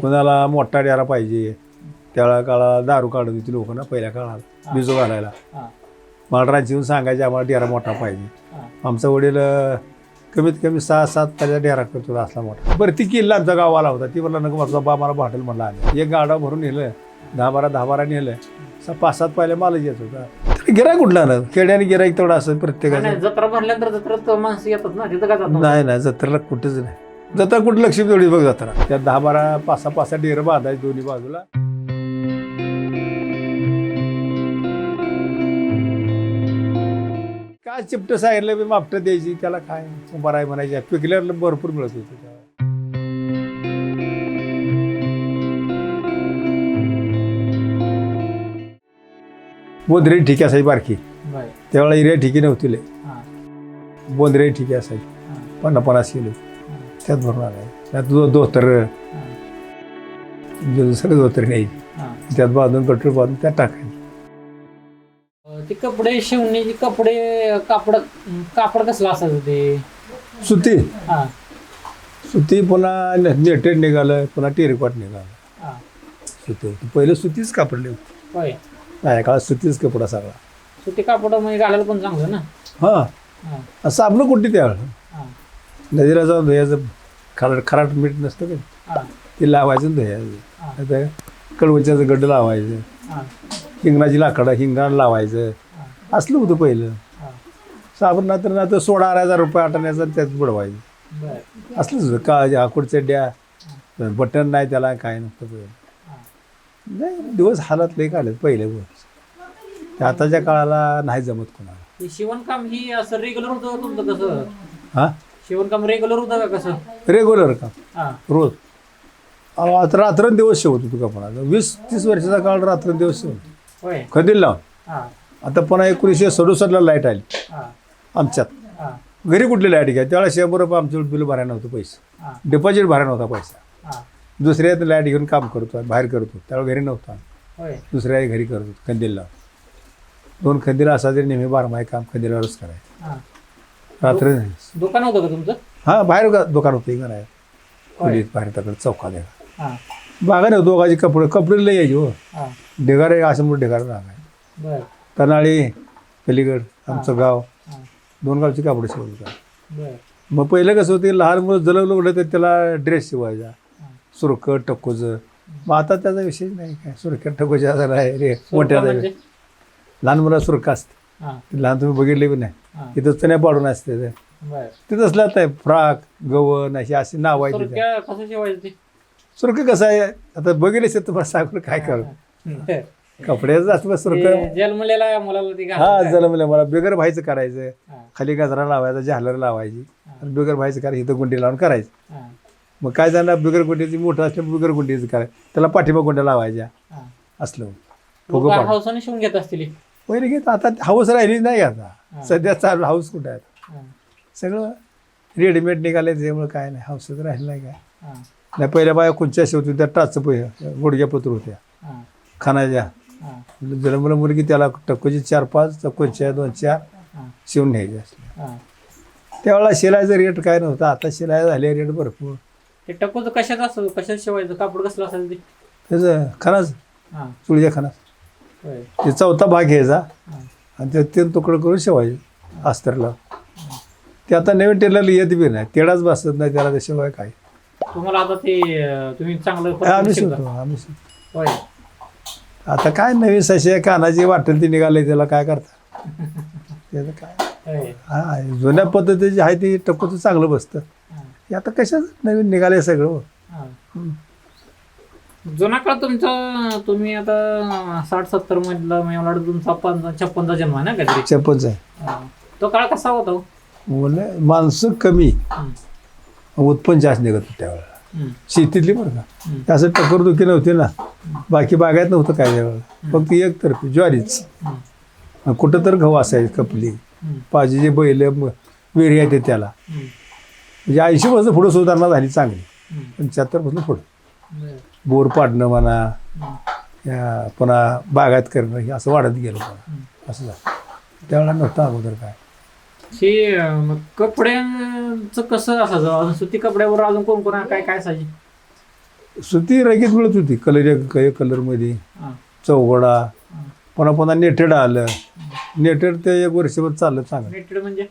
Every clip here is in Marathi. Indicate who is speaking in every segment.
Speaker 1: कोणाला मोठा डेरा पाहिजे त्यावेळेला काळाला दारू काढत होती लोक ना पहिल्या काळात बिजू घालायला. मला रांची येऊन सांगायचे आम्हाला डेरा मोठा पाहिजे. आमचा वडील कमीत कमी सहा सात त्याच्या डेरा करतो असला मोठा. बरं ती किल्ला आमच्या गावाला होता ती म्हणलं नको माझा बा मला भाटेल म्हणला आले एक गाडा भरून नेलं दहा बारा दहा बारा नेलं. पाच सात पाहिल्या मालच येत होता. गिराय कुठला ना खेड्याने गिराईक तेवढा असं प्रत्येकाचं.
Speaker 2: जत्रा भरल्यानंतर जत्रेत माणसं येतात ना तिथं जातात
Speaker 1: नाही नाही जत्रेला कुठंच नाही. जत्रा कुठं लक्ष तेवढी बघ जत्रा. त्यात दहा बारा पाच सहा पाच सहा डेरं बांधायचे दोन्ही बाजूला. काय चिपट सांगितलं मी मापटं द्यायची त्याला काय? उभा आहे म्हणायची पिकल्यावर भरपूर मिळत होतं त्यावेळेला. बोंद्रे ठिकी असायची बारकी.
Speaker 2: बरं.
Speaker 1: त्यावेळेला इरिया ठिकी नव्हती लय
Speaker 2: हा,
Speaker 1: बोंद्रे ठिकी असायची पन्नास पन्नास किलो. त्यात भरून आलाय त्यात दो धोतर सगळं धोतर न्यायची. त्यात बांधून कटोर बांधून त्यात टाकायची.
Speaker 2: ते कपडे शिवण्याचे कपडे कापड कापड कसलं असायचं ते?
Speaker 1: सुती.
Speaker 2: हा.
Speaker 1: सुती पुन्हा नेटेड निघालं पुन्हा टेरिकॉट निघालं.
Speaker 2: हा.
Speaker 1: सुती. होती पहिलं सुतीच कापडले होते.
Speaker 2: होय.
Speaker 1: नाही काळात सुतीच कपडा सगळा.
Speaker 2: सुती कापड म्हणजे घालायला पण चांगलं ना?
Speaker 1: हां.
Speaker 2: हा.
Speaker 1: आपलं कुठे त्यावेळेला?
Speaker 2: हा.
Speaker 1: नदीला जाऊन धुयाचं खराट खराट मीठ नसतं का? ते लावायचं धुयाचं. आता कडवच्याचं गड्ड लावायचं.
Speaker 2: हा.
Speaker 1: हिंगणाची लाकडं हिंगणाला लावायचं.
Speaker 2: हा.
Speaker 1: असलं होतं पहिलं. साबण नातर ना तर सोळा अरा हजार रुपये आठवण्याचं आणि त्यात बुडवायचं. असलंच होतं. का आकुड चड्ड्या बटन नाही त्याला काय नसतं पहिलं नाही दिवस हालात लई काढलेत पहिले ते आताच्या काळाला नाही जमत कोणाला.
Speaker 2: हे शिवणकाम ही असं रेग्युलर होतं तुमचं कसं
Speaker 1: हां?
Speaker 2: शिवणकाम रेग्युलर होतं का कसं?
Speaker 1: रेग्युलर का
Speaker 2: हा.
Speaker 1: रोज. अहो, आता रात्रंदिवस शिवत होतो कपडा वीस तीस वर्षाचा काळ रात्रंदिवस शिवत.
Speaker 2: होय.
Speaker 1: कधी लावून.
Speaker 2: हा.
Speaker 1: आता पुन्हा एकोणीसशे सदुसष्टला लाइट आली.
Speaker 2: हा.
Speaker 1: आमच्यात.
Speaker 2: हा.
Speaker 1: घरी कुठली लाइट घ्या? त्यावेळेला शंभर रुपये आमचं बिल भरायला नव्हतं पैसे. डिपॉझिट भरायला नव्हता पैसा.
Speaker 2: हा.
Speaker 1: दुसऱ्या लाइट घेऊन काम करतो बाहेर करतो. त्यावेळेला घरी नव्हता
Speaker 2: होय.
Speaker 1: दुसऱ्या घरी करतो खंदीलला दोन खंदील असा तरी नेहमी बारमाही काम खंदीलावरच करायचं.
Speaker 2: हा.
Speaker 1: रात्र.
Speaker 2: दुकान होतं का तुमचं?
Speaker 1: हां बाहेर गा- दुकान होतं. इकडं आहे.
Speaker 2: होय.
Speaker 1: खोलीत बाहेर तकडे चौकात आहे.
Speaker 2: हा.
Speaker 1: बागा नाही दोघांची. कपडे कपडे लई यायचे हो.
Speaker 2: हा.
Speaker 1: ढेगार आहे असं मोठं ढेगार राग आहे.
Speaker 2: बर.
Speaker 1: पलीकड आमचं गाव.
Speaker 2: हा.
Speaker 1: दोन गावचे कपडे शिवत होता.
Speaker 2: बर.
Speaker 1: मग पहिलं कसं होतं लहान मुलं जलवलं म्हटलं तर त्याला ड्रेस शिवायचा.
Speaker 2: हा.
Speaker 1: सुरकट टक्कोचं. मग आता त्याचा विषय नाही. काय सुरकट टक्कोच्या असं नाही रे. मोठ्या
Speaker 2: म्हणजे?
Speaker 1: लहान मुलं सुरका असते. लहान तुम्ही बघितले पण नाही? तिथं चण्या पाडून असते ते.
Speaker 2: बर.
Speaker 1: ते तसलं आहे फ्राक गवन अशी अशी नाव आहे सुरक कसं आहे? आता बघितलेच तुम्हाला सांगून काय करू. कपड्याचं असं सुरक
Speaker 2: जन्मलेला मुलाला
Speaker 1: हा म्हणजे मला बिगर व्हायचं करायचं खाली गजरा लावायचा झालर लावायची. आणि बिगर व्हायचं करायचं इथं गुंडी लावून करायचं. मग काय झालं बिगर गुंडीची मोठं असल्यामुळे बिगर गुंडीचं करायचं. त्याला पाठिंबा गुंड्या लावायच्या. असलं. फुगं
Speaker 2: घेत असतील.
Speaker 1: पहिले घेत आता हाऊस राहिली नाही आता. सध्या चालू हाऊस कुठं आहे सगळं रेडीमेड निघाले त्यामुळे काय नाही हाऊसच राहिलं नाही काय. नाही पहिल्या बाया कोणच्या शिवत त्या टाच गुडघ्या पत्र होत्या. खानाच्या. जन्मला मुलगी त्याला टक्कोची चार पाच चक्कोच्या दोन चार शिवून असले.
Speaker 2: हा.
Speaker 1: त्यावेळेला शिलायचं रेट काय नव्हतं आता शिलाय झाले रेट भरपूर.
Speaker 2: ते टक्कोचं कशात असं कशात शिवायचं कापड कसलं असेल ते?
Speaker 1: त्याचं खानाच. चुळीच्या खानाच. ते चौथा भाग घ्यायचा आणि ते तीन तुकडं करून शिवायचे अस्तरला. ते आता नवीन टेलरला येत बी नाही. तेडाच बसत नाही त्याला त्याशिवाय काय?
Speaker 2: तुम्हाला आता ते अं, तुम्ही चांगलं
Speaker 1: आम्ही
Speaker 2: शिकता.
Speaker 1: शिवतो आम्ही शिवतो.
Speaker 2: होय.
Speaker 1: आता काय नवीन सशे कानाची वाटेल ती निघाले त्याला काय करता? त्याचं काय?
Speaker 2: होय.
Speaker 1: हा जुन्या पद्धतीची आहे ती टक्कोचं चांगलं बसतं.
Speaker 2: हा,
Speaker 1: हे आता कशाच नवीन निघाले सगळं? हो.
Speaker 2: हा.
Speaker 1: हम्म.
Speaker 2: जुना काळ तुमचा तुम्ही आता साठ सत्तर मधला मला वाटतं तुमचा पंचा छप्पनचा जन्म आहे ना काहीतरी?
Speaker 1: चप्पच आहे.
Speaker 2: हा. तो काळ कसा होता हो?
Speaker 1: बोलले माणसं कमी.
Speaker 2: हम्म,
Speaker 1: उत्पन्न जास्त निघत होतं त्यावेळेला.
Speaker 2: हम्म,
Speaker 1: शेतीतली बरं का?
Speaker 2: हम्म,
Speaker 1: ते असं टक्करदुखी नव्हती ना. बाकी बागायत नव्हतं काय त्यावेळेला. फक्त एकतर्फी ज्वारीच.
Speaker 2: हम्म,
Speaker 1: आणि कुठं तर गहू असायची कपली.
Speaker 2: हम्म,
Speaker 1: पाजीचे बैल म- वेरी येते त्याला.
Speaker 2: हम्म,
Speaker 1: म्हणजे ऐंशी पासून पुढं सुधारणा झाली चांगली.
Speaker 2: हम्म.
Speaker 1: पंच्याहत्तरपासून पुढं.
Speaker 2: बरं.
Speaker 1: बोर पाडणं म्हणा पुन्हा बागायत करणं हे असं वाढत गेलं
Speaker 2: हम्म.
Speaker 1: असं झालं. त्यावेळेला नव्हतं अगोदर काय.
Speaker 2: हे मग कपड्यांचं कसं असायचं अजून सुती कपड्यावर अजून कोण कोण काय काय असायचे
Speaker 1: सुती रगीत मिळत होती. कलर एक कलरमध्ये. चौघडा. पुन्हा पुन्हा नेटेड आलं. नेटेड ते एक वर्षभर चाललं चांगलं.
Speaker 2: नेटेड म्हणजे?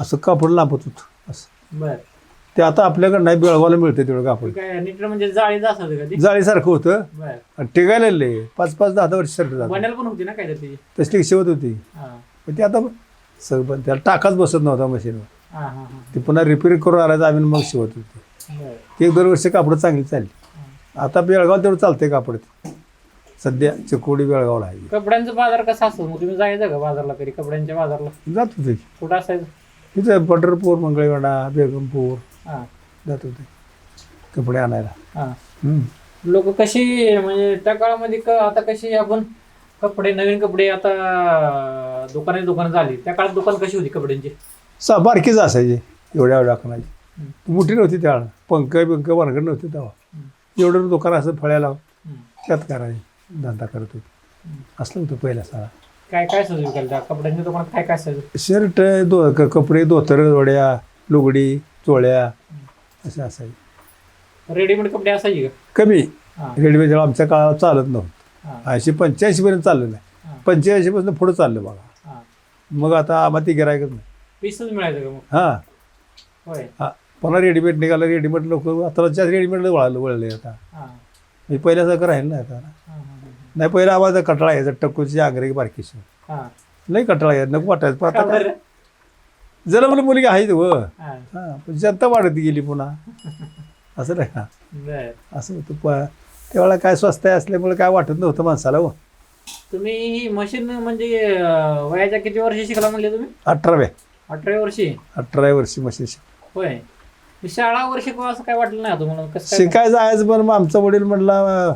Speaker 1: असं कापड लांबत होतं. असं.
Speaker 2: बर.
Speaker 1: ते आता आपल्याकडं नाही बेळगावला मिळतं तेवढं कापड.
Speaker 2: काय म्हणजे जाळी असायचं का ते?
Speaker 1: जाळीसारखं होतं.
Speaker 2: बर.
Speaker 1: आणि टिकायला लय पाच पाच दहा दहा वर्ष सारखं
Speaker 2: बनायला पण होती ना काय त्याची?
Speaker 1: तसली शेवत होती
Speaker 2: हां.
Speaker 1: पण ते आता सगळं पण त्याला टाकाच बसत नव्हता मशीनवर.
Speaker 2: हां हां हां.
Speaker 1: ते पुन्हा रिपेअर करून आणायचं आम्ही मग शिवत होते.
Speaker 2: बर.
Speaker 1: ते एक दोन वर्ष कापड चांगली चालली. आता बेळगाव तेवढं चालतंय कापड. ते सध्या चिकोडी बेळगावला आहे.
Speaker 2: कपड्यांचा बाजार कसा असतो? मग तुम्ही जायचं का बाजारला कधी? कपड्यांच्या बाजारला?
Speaker 1: जात होते
Speaker 2: कुठं असायचं?
Speaker 1: तिथं पंढरपूर मंगळवेढा बेगमपूर.
Speaker 2: हां.
Speaker 1: जात होते. कपडे आणायला.
Speaker 2: हां.
Speaker 1: हम्म.
Speaker 2: लोक कशी म्हणजे त्या काळामध्ये क आता कशी आपण कपडे नवीन कपडे आता दुकाने दुकान झाली. त्या काळात दुकान कशी होती कपड्यांची?
Speaker 1: सा बारकीच असायची. एवढ्या एवढ्या
Speaker 2: हम्म.
Speaker 1: मोठी नव्हती त्यावेळेला पंख बिंक वरगड नव्हती तेव्हा. एवढं दुकान असं फळ्याला
Speaker 2: हम्म.
Speaker 1: त्यात करायचे. धंदा करत होते. असलं होतं पहिला सारा.
Speaker 2: काय काय सजू त्या कपड्यांच्या दुकानात काय काय सजू
Speaker 1: शर्ट दो क- कपडे धोतर जोड्या लुगडी चोळ्या असे असायचे.
Speaker 2: रेडीमेड कपडे असायचे का?
Speaker 1: कमी.
Speaker 2: हां.
Speaker 1: रेल्वे आमच्या काळात चालत नव्हतं.
Speaker 2: हां.
Speaker 1: ऐंशी पंच्याऐंशी पर्यंत चाललं नाही.
Speaker 2: हां.
Speaker 1: पंच्याऐंशी पासून पुढं चाललं बघा.
Speaker 2: हां.
Speaker 1: मग आता आम्हाला ती गिरायकच नाही.
Speaker 2: पीसच मिळायचं का मग?
Speaker 1: हां.
Speaker 2: होय.
Speaker 1: हां. पुन्हा रेडीमेड निघालं रेडीमेड लोक आता जास्त रेडीमेड वळालं वळले आता.
Speaker 2: हां.
Speaker 1: मी पहिल्यासारखं राहील ना आता.
Speaker 2: हां हां
Speaker 1: नाही पहिला आवाज कटाळा यायचा टक्कूची आंग्रे बारकीशी.
Speaker 2: हां.
Speaker 1: नाही कटाळा यायचा नको वाटायचं. पण
Speaker 2: का
Speaker 1: आता
Speaker 2: बरं?
Speaker 1: जन्मलं मुलगी आहे व.
Speaker 2: हां.
Speaker 1: पण जनता वाढत गेली पुन्हा. असं नाही का?
Speaker 2: बर.
Speaker 1: असं होतं. प त्यावेळेला काय स्वस्त आहे असल्यामुळे काय वाटत नव्हतं माणसाला हो
Speaker 2: तुम्ही ही मशीन म्हणजे अं, वयाच्या किती वर्षी शिकला म्हणले तुम्ही?
Speaker 1: अठराव्या.
Speaker 2: अठराव्या वर्षी?
Speaker 1: अठराव्या वर्षी मशीन शिक
Speaker 2: होय. मी शाळावर शिकवा असं काय वाटलं नाही तुम्हाला? कसं काय
Speaker 1: शिकायचं जायचं पण मग आमचा वडील म्हटला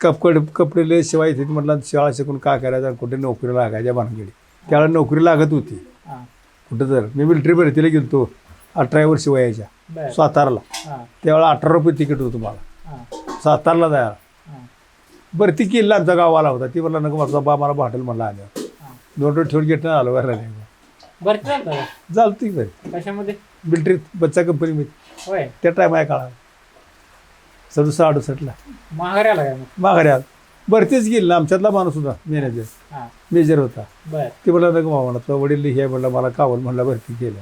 Speaker 1: कपडे कपडे लय शिवायचे म्हटलं शाळा शिकून काय करायचं आणि कुठे नोकरी लागायच्या भानगडी त्यावेळेला नोकरी लागत होती.
Speaker 2: हां.
Speaker 1: कुठं तर मी मिलिटरी भरतीला गेलतो अठराव्या वर्षी वयाच्या सातारला. त्यावेळेला अठरा रुपये तिकीट होतं मला. सातारला जायला.
Speaker 2: हां.
Speaker 1: बरं ती किल्ला आमच्या गावाला होता. ती म्हणला नको माझा बा मला भाटेल म्हणला आल्यावर दोन रोड ठेवून घेतलं आलो नाही
Speaker 2: बरं का?
Speaker 1: झालं ती बरं
Speaker 2: कशामध्ये?
Speaker 1: मिलिटरीत बच्चा कंपनीमध्ये
Speaker 2: होय.
Speaker 1: त्या टाइम आहे काळा सदुसष्ट अडुसष्टला.
Speaker 2: माघारी आला
Speaker 1: माघारी आला. भरतीच गेली ना आमच्यातला माणूस होता मॅनेजर
Speaker 2: हां.
Speaker 1: मेजर होता.
Speaker 2: बर.
Speaker 1: ते म्हणला नको भाऊ म्हणला वडील हे म्हणलं मला कावल म्हणला भरती केलं.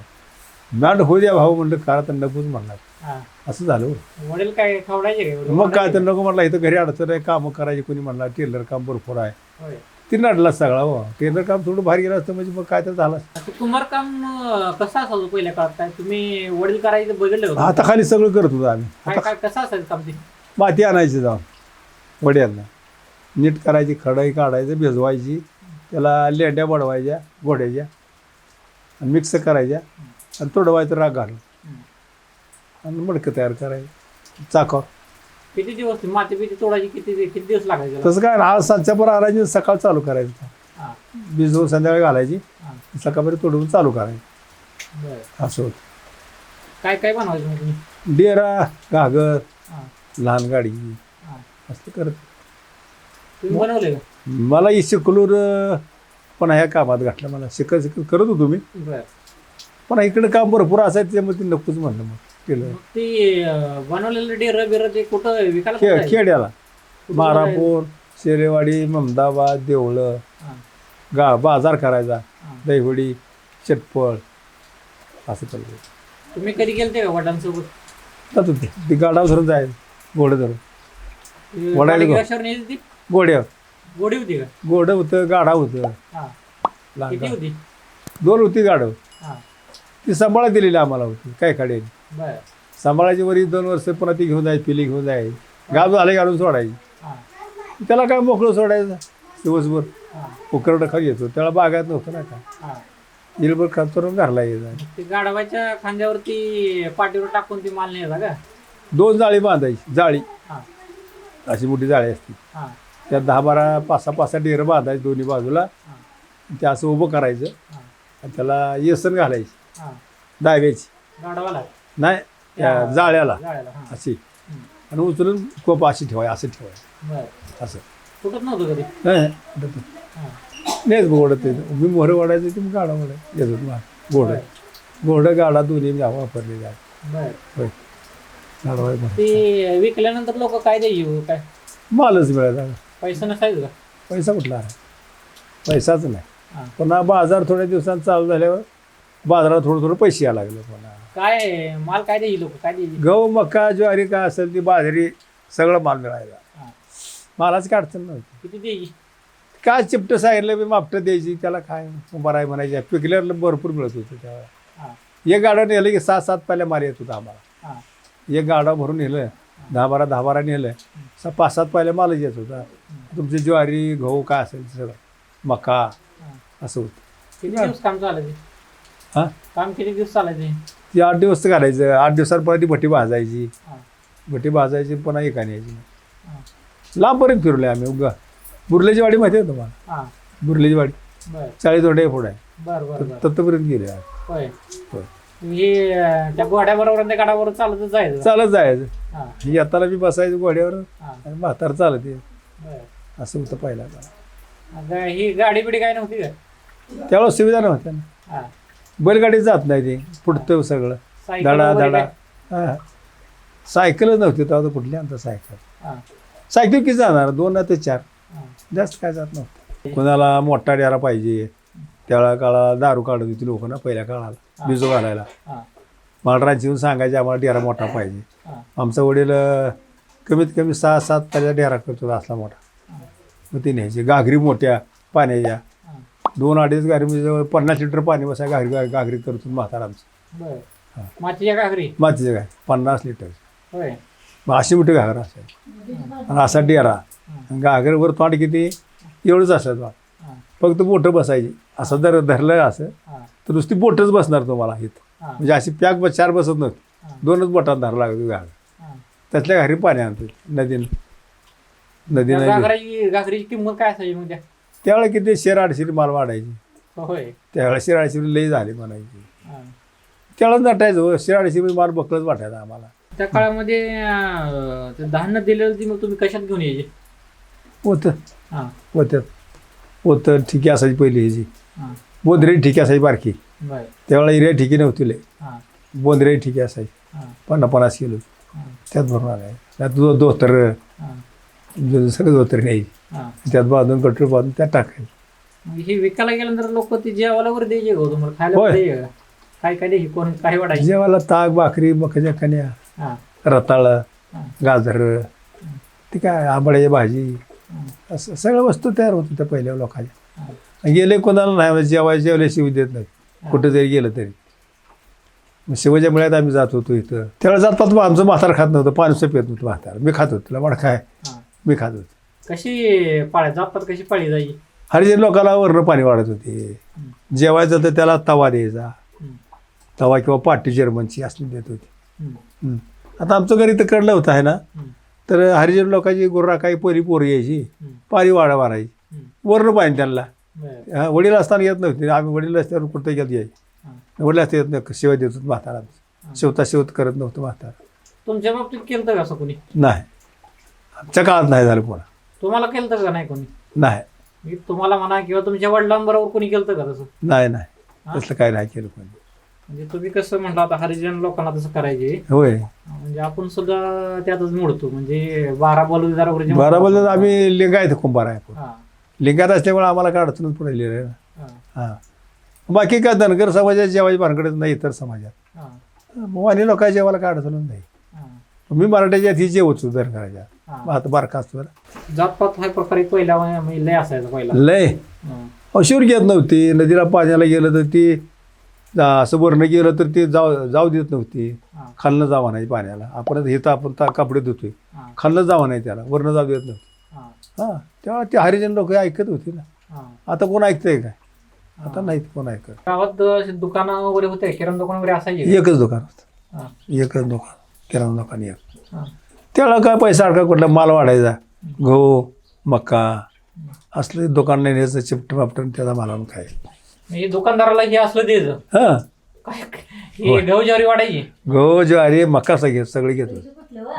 Speaker 1: मॅड होऊ द्या भाऊ म्हणलं करा तर नकोच म्हणला
Speaker 2: हां.
Speaker 1: असं झालं हो.
Speaker 2: वडील काय खावडायचे?
Speaker 1: मग काय तर नको म्हणला इथं घरी अडचण आहे कामं करायची कोणी म्हणला टेलर काम भरपूर आहे.
Speaker 2: होय.
Speaker 1: ती नडला सगळा हो टेलर काम थोडं भारी गेलं असतं म्हणजे मग काय तर झालं असतं.
Speaker 2: आता काम अं, कसं असायचं पहिल्या काळात? काय तुम्ही वडील करायचं बघितलं का
Speaker 1: आता खाली सगळं करत होतो आम्ही.
Speaker 2: काय काय कसं असायचं काम ते?
Speaker 1: माती आणायची जाऊन वड्यांना नीट करायची खडाई काढायचं भिजवायची त्याला लेंड्या बडवायच्या घोड्याच्या आणि मिक्स करायच्या आणि तोडवायचं राग घालून. आणि मडकं तयार करायचं. चाकावर
Speaker 2: किती दिवस माती बिती तोडायची किती किती दिवस लागायचे?
Speaker 1: तसं काय आज सांजच्या पर आणायची सकाळ चालू करायचं भिजवून संध्याकाळी घालायची सकाळपर्यंत तोडवून चालू करायचं. असं होतं.
Speaker 2: काय काय बनवायचं
Speaker 1: डेरा घागर लहान गाडी. असं करत.
Speaker 2: तुम्ही बनवले का?
Speaker 1: मला ही शिकलूर पण ह्या कामात घातलं मला. शिकत शिकत करत होतो मी.
Speaker 2: बर.
Speaker 1: पण इकडे काम भरपूर असायचं त्यामुळे ते नकोच म्हणलं मग. केलं.
Speaker 2: मग ते अं, बनवलेलं डेर बिर ते कुठं विकायला
Speaker 1: खे
Speaker 2: कुठं जायचं?
Speaker 1: खेड्याला मारापूर शेरेवाडी ममदाबाद देवळं.
Speaker 2: हां.
Speaker 1: गा बाजार करायचा. दहीवडी चटपळ असं चाललं.
Speaker 2: तुम्ही कधी गेलते का वडिलांसोबत
Speaker 1: जात होते. ती गाडावर धरून जायचं घोडं धरून.
Speaker 2: गाडी न्यायची
Speaker 1: घोड्यावर
Speaker 2: गोडी होती का?
Speaker 1: होतं गाडा होतं.
Speaker 2: हां. किती
Speaker 1: गाडं.
Speaker 2: होती?
Speaker 1: दोन होती गाडं
Speaker 2: हां.
Speaker 1: ती सांभाळा दिलेली आम्हाला होती काय काढेल
Speaker 2: बर.
Speaker 1: सांभाळायची वरी दोन वर्ष पुन्हा ती घेऊन जायची पिली घेऊन जायची. गाव झाले घालून सोडायची.
Speaker 2: हां.
Speaker 1: त्याला काय मोकळं सोडायचं? दिवसभर
Speaker 2: हां.
Speaker 1: उकरडं खाली येतो त्याला बागायत नव्हतं ना का?
Speaker 2: हां.
Speaker 1: दिलभर खात करून घरला यायचा
Speaker 2: ते गाढवाच्या खांद्यावरती पाठीवर टाकून ती माल न्यायचा का?
Speaker 1: दोन जाळी बांधायची जाळी.
Speaker 2: हां.
Speaker 1: अशी मोठी जाळी असते.
Speaker 2: हां.
Speaker 1: त्यात दहा बारा पाच सहा पाच सहा डेरं बांधायची दोन्ही बाजूला. ते असं उभं करायचं. आणि त्याला येसन घालायची. डाव्याची.
Speaker 2: गाढवाला.
Speaker 1: नाही त्या जाळ्याला. अशी. आणि उचलून कोप अशी ठेवाय असं ठेवाय. असं. नाही
Speaker 2: हां.
Speaker 1: नाहीच घोडं ते. मी मोहरं वाढायचं मग गाडा वाढायचं येत घोडं घोडं गाडा दोन्ही वापरले जात होय.
Speaker 2: ते विकल्यानंतर लोक काय द्यायचे काय?
Speaker 1: मालच मिळायचा
Speaker 2: पैसा नसायचं का?
Speaker 1: पैसा कुठला आहे? पैसाच नाही. पुन्हा बाजार थोड्या दिवसांत चालू झाल्यावर बाजारात थोडं थोडं पैसे यायला लागले पुन्हा.
Speaker 2: काय माल काय द्यायचे लोक? काय द्यायचे
Speaker 1: गहू मका ज्वारी काय असेल ती बाजरी सगळं माल मिळायला. मालाची काय अडचण नव्हती.
Speaker 2: किती द्यायची
Speaker 1: काय चिपटं सांगितलं मी मापटं द्यायची त्याला काय बराय म्हणायची. पिकल्यावर भरपूर मिळत होतं त्यावेळेला.
Speaker 2: हा.
Speaker 1: एक गाडा नेलं की सात सात पहिल्या मार येत होता आम्हाला. एक गाडा भरून नेलं. दहा बारा दहा बारा नेलं सा पाच सात पहिल्या मालच येत होता. तुमची ज्वारी गहू काय असेल सगळं. मका. असं होतं.
Speaker 2: किती दिवस काम चालायचे?
Speaker 1: हां?
Speaker 2: काम किती दिवस चालायचे?
Speaker 1: ती आठ दिवस तर घालायचं आठ दिवसांपर्यंत ती भट्टी भाजायची. भट्टी भाजायची पुन्हा एका न्यायची. लांबपर्यंत फिरलोय आम्ही. उगा बुर्लेची वाडी माहिती आहे तुम्हाला? बुर्लेची वाडी. चाळीस वडे पुढे आहे.
Speaker 2: बर बर बर.
Speaker 1: तत्पर्यंत गेले आहे.
Speaker 2: होय. अं, त्या घोड्याबरोबर आणि त्या गाडाबरोबर चालतच जायचं.
Speaker 1: चालत जायचं.
Speaker 2: हा.
Speaker 1: येताना बी बसायचं घोड्यावर
Speaker 2: हा.
Speaker 1: आणि म्हातार चालत ये
Speaker 2: बर.
Speaker 1: असं होतं पहिला
Speaker 2: आता ही गाडी बिडी काय नव्हती का?
Speaker 1: त्यावेळेस सुविधा नव्हत्या. ना
Speaker 2: हा.
Speaker 1: बैलगाडी जात नाही ते पुढतं सगळं.
Speaker 2: सायकल
Speaker 1: धडा
Speaker 2: वगैरे
Speaker 1: धडा.
Speaker 2: काय?
Speaker 1: हां. सायकलच नव्हती तेव्हा तर कुठली आणता सायकल.
Speaker 2: हा.
Speaker 1: सायकल किती जाणार? दोन ना ते चार.
Speaker 2: हा.
Speaker 1: जास्त काय जात नव्हतं. कोणाला मोठा डेरा पाहिजे. त्यावेळा काळाला दारू काढत होती लोक ना पहिल्या काळाला. बिजो घालायला. मला राज्य येऊन सांगायचे आम्हाला डेरा मोठा पाहिजे. आमचा वडील कमीत कमी सहा सात त्याच्या डेरा करतो असला मोठा. मग ते न्यायचे. घागरी मोठ्या पाण्याच्या. दोन अडीच घागरी म्हणजे जवळ पन्नास लिटर पाणी बसाय घागरी घागरी- करतो म्हातारा आमचं.
Speaker 2: मातीच्या घागरी?
Speaker 1: मातीचं काय पन्नास लिटर. मग अशी मोठी घागर असायची. आणि असा डेरा. घागरवर तोंड किती? एवढंच असायचं. फक्त बोटं बसायची. असं जर धरलं असं तर नुसती बोटच बसणार तुम्हाला इथं. म्हणजे अशी पॅक बस चार बसत नव्हती. दोनच बोटात धरला लागतो
Speaker 2: हा.
Speaker 1: त्यातल्या घरी पाणी आणते नदीन. नदीनं
Speaker 2: घागराची घागरीची किंमत काय असायची मग त्या?
Speaker 1: त्यावेळेला किती शेर आडशिरी माल वाढायची.
Speaker 2: होय.
Speaker 1: त्यावेळेला शेर आडशिरी लई झाली म्हणायची. त्यावेळेला नटायचं शेर आडशिरी माल बकळच वाटायचा आम्हाला.
Speaker 2: त्या काळामध्ये अं, ते धान्य दिलेलं ती मग तुम्ही कशात घेऊन यायचे?
Speaker 1: होतं
Speaker 2: हा.
Speaker 1: होत्यात होतं ठिकी असायची पहिली ह्याची. बोंद्रे ठिकी असायची बारकी.
Speaker 2: बर.
Speaker 1: त्यावेळेला एरिया ठिकी नव्हती लय
Speaker 2: हा.
Speaker 1: बोंद्रे ठिकी असायची
Speaker 2: हा.
Speaker 1: पन्नास पन्नास किलो.
Speaker 2: हा.
Speaker 1: त्यात भरून आलाय त्यात दो धोतर
Speaker 2: हा.
Speaker 1: सगळं धोतर न्यायची
Speaker 2: हा.
Speaker 1: त्यात बांधून कटोर बांधून त्यात टाकायचं.
Speaker 2: हे विकायला गेल्यानंतर लोक ते जेवायला वगैरे द्यायचे का हो तुम्हाला? खायला काय काय द्यायचे कोण? काय वाढायचे
Speaker 1: जेवायला ताक भाकरी मकाच्या कन्या
Speaker 2: हा.
Speaker 1: रताळ
Speaker 2: हा.
Speaker 1: गाजर ते काय आंबड्याची भाजी
Speaker 2: हा,
Speaker 1: असं सगळ्या वस्तू तयार होत होत्या पहिल्या लोकांच्या.
Speaker 2: हा.
Speaker 1: गेले कोणाला नाही म्हणजे जेवाय जेवल्या शिव देत नाही कुठं जरी गेलं तरी. मग शिवाच्या मेळ्यात आम्ही जात होतो इथं. त्यावेळेला जात पाहतो आमचं म्हातार खात नव्हतं. पाणी पेत नव्हतं म्हातार. मी खात होतो. तुला काय. मी खात होतो.
Speaker 2: कशी पाळ्या जातात कशी पाळी जायची
Speaker 1: हरिजन लोकांना वरनं पाणी वाढत होते. जेवायचं तर त्याला तवा द्यायचा. तवा किंवा पाटी जर्मनची असली देत होती. आता आमचं घरी तर कडलं होतं आहे ना? तर हरिजन लोकांची गुर्रा काही पोरी पोरी यायची. पाणी वाढा मारायची. वरनं पाणी त्यांना. हा, वडील असताना येत नव्हते. आम्ही वडील असल्यावर कुठं येत यायची?
Speaker 2: हा.
Speaker 1: वडील असता येत नाही शिवाय देत होत म्हातारा शिवता शिवत करत नव्हतं म्हातारा.
Speaker 2: तुमच्या बाबतीत केलं का असं कोणी?
Speaker 1: नाही. आमच्या काळात नाही झालं पुन्हा
Speaker 2: तुम्हाला केलं का नाही कोणी?
Speaker 1: नाही.
Speaker 2: मी तुम्हाला म्हणा किंवा तुमच्या वडिलांबरोबर कोणी केलं का तसं?
Speaker 1: नाही नाही? तसलं काय नाही केलं कोणी.
Speaker 2: म्हणजे तुम्ही कसं म्हटलं आता हरिजन लोकांना तसं करायचे.
Speaker 1: होय.
Speaker 2: म्हणजे आपण सुद्धा त्यातच मोडतो. म्हणजे बारा बलुदार वगैरे जे
Speaker 1: बरोबर. आम्ही लिंगायत कुंभार आहे. आपण.
Speaker 2: हा,
Speaker 1: लिंगायत असल्यामुळे आम्हाला काय अडचणच पुढे लिहिलं
Speaker 2: हा,
Speaker 1: बाकी काय धनगर समाजात जेवायची भानगडच नाही इतर समाजात. वाणी लोकांच्या जेवायला काय अडचणच नाही. मी मराठ्याच्या ही जेवतो धनगराच्या.
Speaker 2: हा.
Speaker 1: मग आता बारका असतो.
Speaker 2: जातपात हा प्रकारे पहिला म्हणजे लय असायचा पहिला.
Speaker 1: लय. अशीवर घेत नव्हती. नदीला पाण्याला गेलं तर ती असं वरनं गेलं तर ती जाऊ जाऊ देत नव्हती. खालनं जावं नाही पाण्याला. आपण हे तर आपण कपडे धुतोय. खालनं जावं नाही त्याला. वरनं जाऊ देत नव्हती.
Speaker 2: हा,
Speaker 1: तेव्हा ते हरिजन लोक ऐकत होती ना. आता कोण ऐकतंय काय? आता नाहीत कोण ऐकत.
Speaker 2: गावात दुकानं वगैरे होते किराणा दुकान वगैरे असायचे
Speaker 1: एकच दुकान होतं.
Speaker 2: हा,
Speaker 1: एकच दुकान किराणा दुकान एक. त्यावेळेला काय पैसा अडका कुठला माल वाढायचा? गहू मका असले दुकान नाही न्यायचं चिपट मापटन त्याचा मालावून काय
Speaker 2: म्हणजे दुकानदाराला हे असलं द्यायचं
Speaker 1: हां.
Speaker 2: काय हे गहू ज्वारी वाढायची.
Speaker 1: गहू ज्वारी मका सगळे सगळे घेत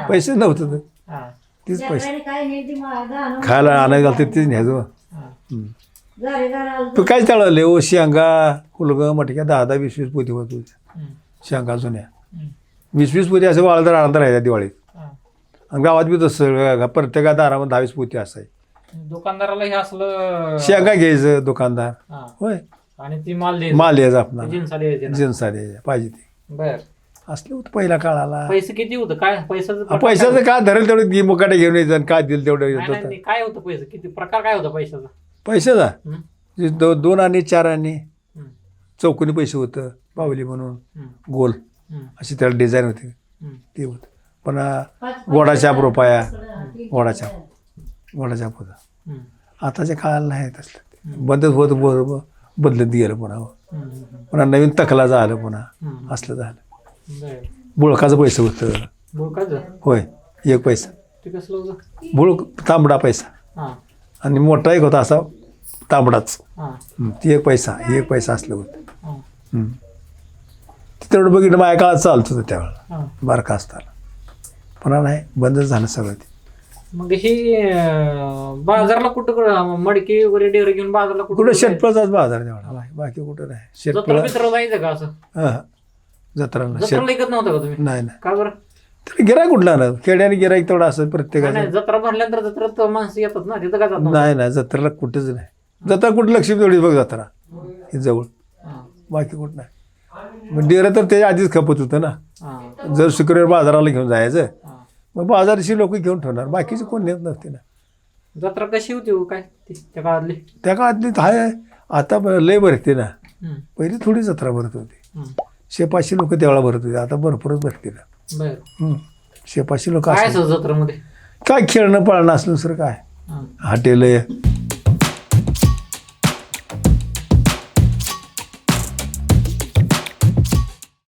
Speaker 1: पैसे नव्हते तर
Speaker 2: हा,
Speaker 1: तीच पैसे. खायला आणायला घालते तीच न्यायचो
Speaker 2: हा,
Speaker 1: तू काय चालवले ओ शेंगा फुलगं मटक्या दहा दहा वीस वीस पोती होत होत्या शेंगा जुन्या. वीस वीस पोती असं वाळदर आनंद राहायचा दिवाळीत.
Speaker 2: हा.
Speaker 1: आणि गावात बी तसं प्रत्येका दारामध्ये दहावीस पोती असाय.
Speaker 2: दुकानदाराला हे असलं
Speaker 1: शेंगा घ्यायचं दुकानदार.
Speaker 2: हा.
Speaker 1: होय.
Speaker 2: आणि ती माल द्यायची.
Speaker 1: माल यायचा आपला
Speaker 2: जिन्स द्यायचे. ना.
Speaker 1: जिन्स द्यायचा. पाहिजे ते.
Speaker 2: बर.
Speaker 1: असलं होतं पहिल्या काळाला.
Speaker 2: पैसे किती होतं? काय पैशाचं
Speaker 1: पैशाचं काय? धरेल तेवढं घे मुकाटे घेऊन यायचं आणि काय दिलं तेवढं
Speaker 2: काय?
Speaker 1: येत
Speaker 2: नाही,
Speaker 1: होतं
Speaker 2: नाही, काय होतं पैसे? किती प्रकार काय होता पैशाचा?
Speaker 1: पैशाचा?
Speaker 2: हं?
Speaker 1: जे दो दोन आणि चार आणि
Speaker 2: हं.
Speaker 1: चौकोनी पैसे होतं पावली म्हणून
Speaker 2: हं.
Speaker 1: गोल.
Speaker 2: हं.
Speaker 1: अशी त्याला डिझाईन होती.
Speaker 2: हं.
Speaker 1: ते होतं. पण गोडाच्या
Speaker 3: पाच-
Speaker 1: रुपया.
Speaker 3: तीन-
Speaker 1: गोडाच्या गोडाच्या होता.
Speaker 2: हं.
Speaker 1: आताच्या काळाला नाही तसलं बंदच होत बरोबर. बदलत गेलं पुन्हा.
Speaker 2: हं.
Speaker 1: पुन्हा नवीन तकला झालं पुन्हा.
Speaker 2: हं.
Speaker 1: असलं झालं. बुळकाचं पैसे होतं. होय एक पैसा.
Speaker 2: ते कसलं होतं?
Speaker 1: बुळ तांबडा पैसा.
Speaker 2: हां.
Speaker 1: आणि मोठा एक होता असा तांबडाच. ती एक पैसा ही एक पैसा असलं होतं. ते तेवढं बघितलं माझ्या काळात चालत होतं त्यावेळेला. बारका असताना. पुन्हा नाही बंदच झालं सगळं ते.
Speaker 2: मग ही बाजारला कुठं मडकी वगैरे डेअरी घेऊन बाजारला कुठं?
Speaker 1: शेतपळाचाच बाजार तेवढा. बाकी- कुठं नाही.
Speaker 2: बित्रा जायचं का असं?
Speaker 1: जत्रा शेत
Speaker 2: जत्राला नव्हतं का तुम्ही?
Speaker 1: नाही नाही.
Speaker 2: का बरं?
Speaker 1: तर गिराय कुठला ना खेड्याने गिराईक तेवढा असं
Speaker 2: नाही,
Speaker 1: प्रत्येकाचं.
Speaker 2: नाही जत्रा भरल्यानंतर जत्रात माणसं येतात ना तिथं काय जात नव्हतं?
Speaker 1: नाही नाही जत्रेला कुठंच नाही. जत्रा कुठं लक्ष्मी तेवढी बघ जत्रा. ही जवळ.
Speaker 2: हां.
Speaker 1: बाकी कुठं नाही. मग डेरं तर त्याच्या आधीच खपत होतं ना.
Speaker 2: हां.
Speaker 1: जर शुक्रवार बाजाराला घेऊन जायचं
Speaker 2: हां.
Speaker 1: मग बाजाराची लोक घेऊन ठेवणार. बाकीचे कोण नेत नसते ना.
Speaker 2: जत्रा कशी होती हो काय? ती त्या काळातली?
Speaker 1: त्या काळातली तर आहे आता ब- लय भरते ना. पहिली थोडी जत्रा भरत होती. शेपाचशे लोक त्यावेळा भरत होते. आता भरपूरच भरते ना
Speaker 2: बर
Speaker 1: हं. शेपाचशे लोक
Speaker 2: काय असं जत्रामध्ये?
Speaker 1: काय खेळणं पाळणं असलं दुसरं काय. हॉटेल